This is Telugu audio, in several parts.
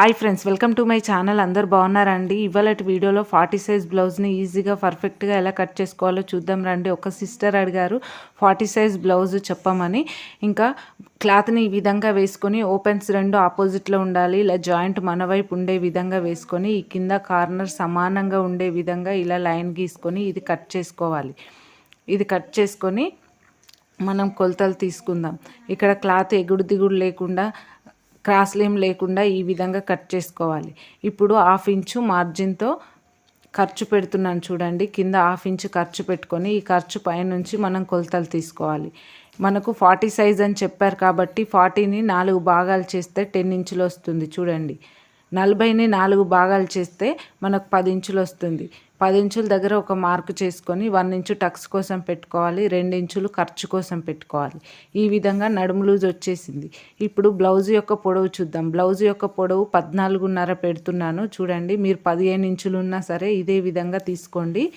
Hi friends welcome to my channel అందరు బాగున్నారండి? ఇవాళ వీడియోలో ఫార్టీ సైజ్ బ్లౌజ్ని ఈజీగా పర్ఫెక్ట్గా ఎలా కట్ చేసుకోవాలో చూద్దాం రండి. ఒక సిస్టర్ అడిగారు ఫార్టీ సైజ్ బ్లౌజ్ చెప్పమని. ఇంకా క్లాత్ని ఈ విధంగా వేసుకొని ఓపెన్స్ రెండు ఆపోజిట్లో ఉండాలి. ఇలా జాయింట్ మన వైపు ఉండే విధంగా వేసుకొని ఈ కింద కార్నర్ సమానంగా ఉండే విధంగా ఇలా లైన్ గీసుకొని ఇది కట్ చేసుకోవాలి. ఇది కట్ చేసుకొని మనం కొలతలు తీసుకుందాం. ఇక్కడ క్లాత్ ఎగుడు దిగుడు లేకుండా క్రాస్లేం లేకుండా ఈ విధంగా కట్ చేసుకోవాలి. ఇప్పుడు హాఫ్ ఇంచు మార్జిన్తో ఖర్చు పెడుతున్నాను చూడండి. కింద హాఫ్ ఇంచు ఖర్చు పెట్టుకొని ఈ ఖర్చు పైనుంచి మనం కొలతలు తీసుకోవాలి. మనకు ఫార్టీ సైజ్ అని చెప్పారు కాబట్టి ఫార్టీని నాలుగు భాగాలు చేస్తే టెన్ ఇంచులు వస్తుంది చూడండి. నలభైని నాలుగు భాగాలు చేస్తే మనకు పది ఇంచులు వస్తుంది. పది ఇంచుల దగ్గర ఒక మార్కు చేసుకొని వన్ ఇంచు టక్స్ కోసం పెట్టుకోవాలి రెండు ఇంచులు ఖర్చు కోసం పెట్టుకోవాలి. ఈ విధంగా నడుము లూజ్ వచ్చేసింది. ఇప్పుడు బ్లౌజ్ యొక్క పొడవు చూద్దాం. బ్లౌజ్ యొక్క పొడవు పద్నాలుగున్నర పెడుతున్నాను. చూడండి మీరు పదిహేను ఇంచులు ఉన్నా సరే ఇదే విధంగా తీసుకోండి.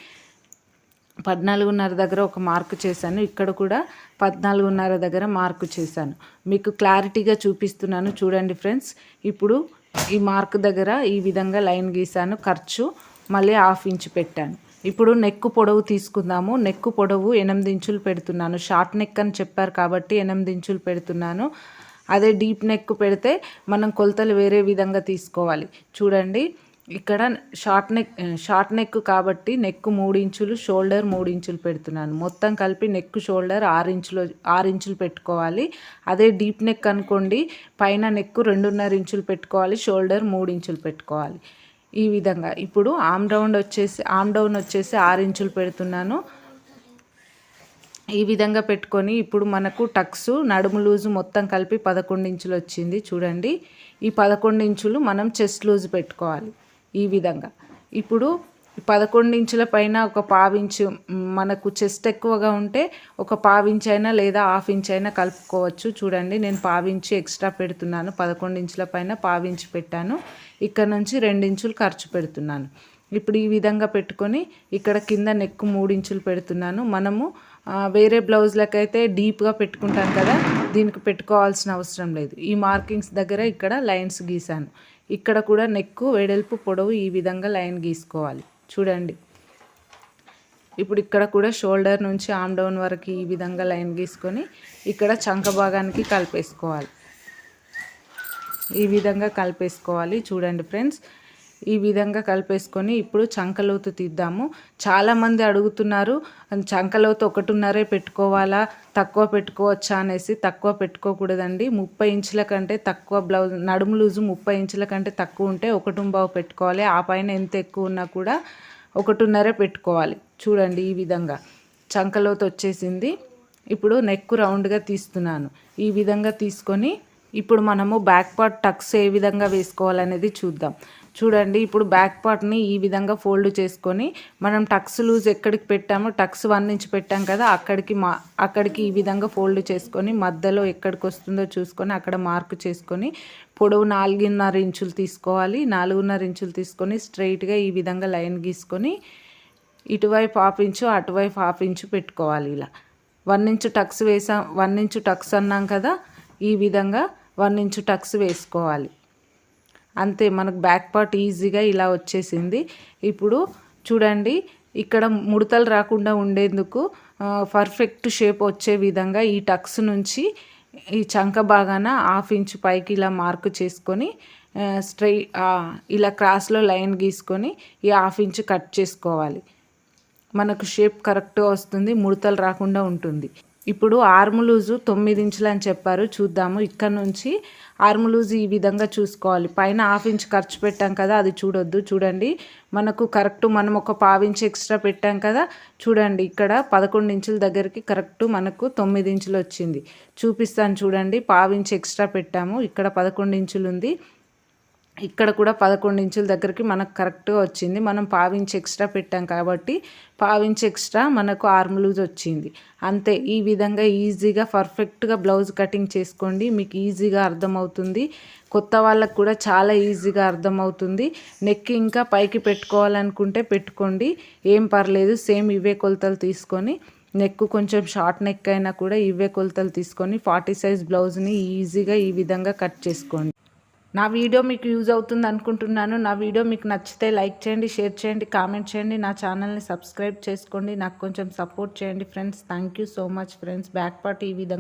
పద్నాలుగున్నర దగ్గర ఒక మార్కు చేశాను. ఇక్కడ కూడా పద్నాలుగున్నర దగ్గర మార్కు చేశాను. మీకు క్లారిటీగా చూపిస్తున్నాను. చూడండి ఫ్రెండ్స్ ఇప్పుడు ఈ మార్క్ దగ్గర ఈ విధంగా లైన్ గీసాను ఖర్చు మళ్ళీ హాఫ్ ఇంచ్ పెట్టాను. ఇప్పుడు నెక్కు పొడవు తీసుకుందాము. నెక్కు పొడవు ఎనిమిది ఇంచులు పెడుతున్నాను. షార్ట్ నెక్ అని చెప్పారు కాబట్టి ఎనిమిది ఇంచులు పెడుతున్నాను. అదే డీప్ నెక్ పెడితే మనం కొలతలు వేరే విధంగా తీసుకోవాలి. చూడండి. ఇక్కడ షార్ట్ నెక్ షార్ట్ నెక్ కాబట్టి నెక్ మూడు ఇంచులు షోల్డర్ మూడు ఇంచులు పెడుతున్నాను. మొత్తం కలిపి నెక్ షోల్డర్ ఆరు ఇంచులు ఆరు ఇంచులు పెట్టుకోవాలి. అదే డీప్ నెక్ అనుకోండి పైన నెక్ రెండున్నర ఇంచులు పెట్టుకోవాలి షోల్డర్ మూడు ఇంచులు పెట్టుకోవాలి. ఈ విధంగా. ఇప్పుడు ఆమ్ రౌండ్ వచ్చేసి ఆమ్ డౌన్ వచ్చేసి ఆరు ఇంచులు పెడుతున్నాను. ఈ విధంగా పెట్టుకొని ఇప్పుడు మనకు టక్స్ నడుము లూజు మొత్తం కలిపి పదకొండు ఇంచులు వచ్చింది. చూడండి. ఈ పదకొండు ఇంచులు మనం చెస్ట్ లూజ్ పెట్టుకోవాలి. ఈ విధంగా. ఇప్పుడు పదకొండు ఇంచుల పైన ఒక పావించు మనకు చెస్ట్ ఎక్కువగా ఉంటే ఒక పావించ్ అయినా లేదా హాఫ్ ఇంచ్ అయినా కలుపుకోవచ్చు. చూడండి నేను పావించి ఎక్స్ట్రా పెడుతున్నాను. పదకొండు ఇంచుల పైన పావించి పెట్టాను. ఇక్కడ నుంచి ఇంచులు ఖర్చు పెడుతున్నాను. ఇప్పుడు ఈ విధంగా పెట్టుకొని ఇక్కడ కింద నెక్ మూడు ఇంచులు పెడుతున్నాను. మనము వేరే బ్లౌజ్లకైతే డీప్గా పెట్టుకుంటాం కదా దీనికి పెట్టుకోవాల్సిన అవసరం లేదు. ఈ మార్కింగ్స్ దగ్గర ఇక్కడ లైన్స్ గీసాను ఇక్కడ కూడా నెక్ వెడల్పు పొడవు ఈ విధంగా లైన్ గీసుకోవాలి. చూడండి. ఇప్పుడు ఇక్కడ కూడా షోల్డర్ నుంచి ఆమ్ డౌన్ వరకు ఈ విధంగా లైన్ గీసుకొని ఇక్కడ చంక భాగానికి కలిపేసుకోవాలి. ఈ విధంగా కలిపేసుకోవాలి. చూడండి ఫ్రెండ్స్. ఈ విధంగా కలిపేసుకొని ఇప్పుడు చంకలోతు తీద్దాము. చాలామంది అడుగుతున్నారు చంకలోతు ఒకటిన్నరే పెట్టుకోవాలా? తక్కువ పెట్టుకోవచ్చా? అనేసి. తక్కువ పెట్టుకోకూడదండి. ముప్పై ఇంచుల కంటే తక్కువ బ్లౌజ్ నడుము లూజు ముప్పై ఇంచుల కంటే తక్కువ ఉంటే ఒకటుంబావు పెట్టుకోవాలి. ఆ పైన ఎంత ఎక్కువ ఉన్నా కూడా ఒకటిన్నరే పెట్టుకోవాలి. చూడండి ఈ విధంగా. చంకలోతు వచ్చేసింది. ఇప్పుడు నెక్ రౌండ్గా తీస్తున్నాను. ఈ విధంగా తీసుకొని ఇప్పుడు మనము బ్యాక్ పార్ట్ టక్స్ ఏ విధంగా వేసుకోవాలనేది చూద్దాం. చూడండి ఇప్పుడు బ్యాక్ పార్ట్ని ఈ విధంగా ఫోల్డ్ చేసుకొని మనం టక్స్ లూజ్ ఎక్కడికి పెట్టామో టక్స్ వన్ నుంచి పెట్టాం కదా అక్కడికి మా అక్కడికి ఈ విధంగా ఫోల్డ్ చేసుకొని మధ్యలో ఎక్కడికి వస్తుందో చూసుకొని అక్కడ మార్క్ చేసుకొని పొడవు నాలుగున్నర ఇంచులు తీసుకోవాలి. నాలుగున్నర ఇంచులు తీసుకొని స్ట్రైట్గా ఈ విధంగా లైన్ గీసుకొని ఇటువైపు హాఫ్ ఇంచు అటువైపు హాఫ్ ఇంచు పెట్టుకోవాలి ఇలా. వన్ ఇంచు టక్స్ వేసాం వన్ ఇంచు టక్స్ అన్నాం కదా ఈ విధంగా వన్ ఇంచు టక్స్ వేసుకోవాలి. అంతే మనకు బ్యాక్ పార్ట్ ఈజీగా ఇలా వచ్చేసింది. ఇప్పుడు చూడండి ఇక్కడ ముడతలు రాకుండా ఉండేందుకు పర్ఫెక్ట్ షేప్ వచ్చే విధంగా ఈ టక్స్ నుంచి ఈ చంక బాగాన హాఫ్ ఇంచ్ పైకి ఇలా మార్క్ చేసుకొని స్ట్రై ఇలా క్రాస్లో లైన్ గీసుకొని ఈ హాఫ్ ఇంచ్ కట్ చేసుకోవాలి. మనకు షేప్ కరెక్ట్గా వస్తుంది ముడతలు రాకుండా ఉంటుంది. ఇప్పుడు ఆర్మ్ లూజు తొమ్మిది ఇంచులు అని చెప్పారు. చూద్దాము. ఇక్కడ నుంచి ఆర్మ్ లూజ్ ఈ విధంగా చూసుకోవాలి. పైన హాఫ్ ఇంచ్ ఖర్చు పెట్టాం కదా అది చూడొద్దు. చూడండి. మనకు కరెక్ట్ మనం ఒక పావు ఇంచ్ ఎక్స్ట్రా పెట్టాం కదా చూడండి. ఇక్కడ పదకొండు ఇంచుల దగ్గరికి కరెక్ట్ మనకు తొమ్మిది ఇంచులు వచ్చింది. చూపిస్తాను చూడండి. పావు ఇంచ్ ఎక్స్ట్రా పెట్టాము. ఇక్కడ పదకొండు ఇంచులు ఉంది. ఇక్కడ కూడా పదకొండు ఇంచుల దగ్గరికి మనకు కరెక్ట్గా వచ్చింది. మనం పావించి ఎక్స్ట్రా పెట్టాం కాబట్టి పావించి ఎక్స్ట్రా మనకు ఆర్మ్ లూజ్ వచ్చింది. అంతే ఈ విధంగా ఈజీగా పర్ఫెక్ట్గా బ్లౌజ్ కటింగ్ చేసుకోండి. మీకు ఈజీగా అర్థమవుతుంది. కొత్త వాళ్ళకు కూడా చాలా ఈజీగా అర్థమవుతుంది. నెక్ ఇంకా పైకి పెట్టుకోవాలనుకుంటే పెట్టుకోండి. ఏం పర్లేదు సేమ్ ఇవే కొలతలు తీసుకొని నెక్ కొంచెం షార్ట్ నెక్ అయినా కూడా ఇవే కొలతలు తీసుకొని ఫార్టీ సైజ్ బ్లౌజ్ని ఈజీగా ఈ విధంగా కట్ చేసుకోండి. నా వీడియో మీకు యూజ్ అవుతుంది అనుకుంటున్నాను. నా వీడియో మీకు నచ్చితే లైక్ చేయండి షేర్ చేయండి కామెంట్ చేయండి. నా ఛానల్ని సబ్స్క్రైబ్ చేసుకోండి. నాకు కొంచెం సపోర్ట్ చేయండి friends. Thank you so much friends. Back part ఈ విధంగా